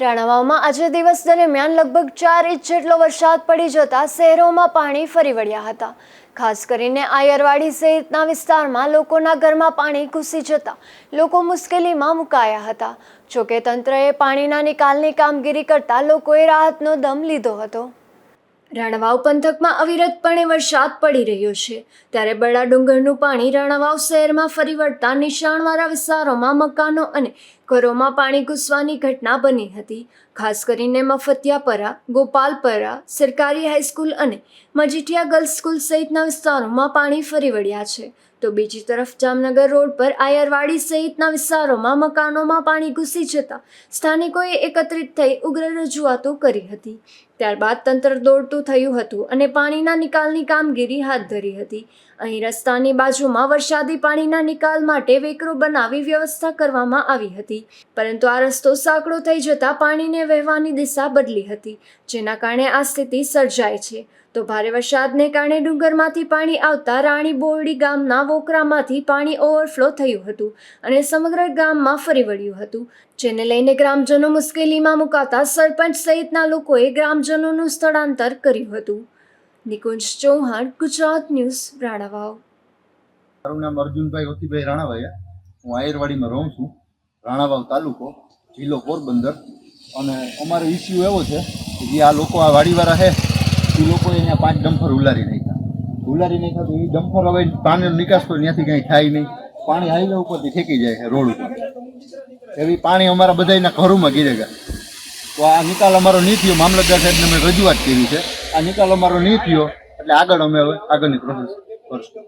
રાણાવાવમાં આજે દિવસ દરમિયાન લગભગ ચાર ઇંચ જેટલો વરસાદ પડી જતા શહેરોમાં પાણી ફરી વળ્યા હતા. ખાસ કરીને આયરવાડી સહિતના વિસ્તારમાં લોકોના ઘરમાં પાણી ઘૂસી જતા લોકો મુશ્કેલીમાં મુકાયા હતા. જોકે તંત્રએ પાણીના નિકાલની કામગીરી કરતા લોકોએ રાહતનો દમ લીધો હતો. રાણાવાવ પંથકમાં અવિરતપણે વરસાદ પડી રહ્યો છે. ત્યારે બડા ડુંગરનું પાણી રાણાવાવ શહેરમાં ફરી વળતા નિશાણવાળા વિસ્તારોમાં મકાનો અને ઘરોમાં પાણી ઘૂસવાની ઘટના બની હતી. ખાસ કરીને મફતિયાપરા, ગોપાલપરા, સરકારી હાઈસ્કૂલ અને મજીઠિયા ગર્લ્સ સ્કૂલ સહિતના વિસ્તારોમાં પાણી ફરી વળ્યા છે. તો બીજી તરફ જામનગર રોડ પર આયરવાડી સહિતના વિસ્તારોમાં મકાનોમાં પાણી ઘૂસી જતા સ્થાનિકોએ એકત્રિત થઈ ઉગ્ર રજૂઆતો કરી હતી. ત્યારબાદ તંત્ર દોડતું થયું હતું અને પાણીના નિકાલની કામગીરી હાથ ધરી હતી. અહીં રસ્તાની બાજુમાં વરસાદી પાણીના નિકાલ માટે વેકરો બનાવી વ્યવસ્થા કરવામાં આવી હતી. પરંતુ આ રસ્તો સાંકડો થઈ જતાં પાણીને વહેવાની દિશા બદલી હતી, જેના કારણે આ સ્થિતિ સર્જાય છે. તો ભારે વરસાદને કારણે ડુંગરમાંથી પાણી આવતા રાણી બોરડી ગામના વોકરામાંથી પાણી ઓવરફ્લો થયું હતું અને સમગ્ર ગામમાં ફરી વળ્યું હતું, જેને લઈને ગ્રામજનો મુશ્કેલીમાં મુકાતા સરપંચ સહિતના લોકોએ ગ્રામજનોનું સ્થળાંતર કર્યું હતું. નિકુંજ ચૌહાણ, ગુજરાત ન્યૂઝ, રાણાવાવ. મારું નામ અર્જુનભાઈ ઓતીભાઈ રાણાભાઈ હું આયરવાડીમાં રહું છું. રાણાવાવ તાલુકો, જિલ્લો પોરબંદર. અને અમારો ઇસ્યુ એવો છે કે જે આ લોકો આ વાડીવાળા છે, એ લોકોએ અહીંયા પાંચ ડમ્ફર ઉલારી નાખ્યા. ઉલારી નાખ્યા તો એ ડમ્ફર હવે પાણીનો નિકાસ તો ત્યાંથી કંઈ થાય નહીં. પાણી હાઈવે ઉપરથી ઠેકી જાય છે, રોડ ઉપર. એવી પાણી અમારા બધાના ઘરોમાં ગીરે ગયા. તો આ નિકાલ અમારો નહીં થયો. મામલતદાર સાહેબને મેં રજૂઆત કરી છે. આ નિકાલ અમારો નહીં થયો. એટલે આગળ અમે હવે આગળની પ્રોસેસ કરશું.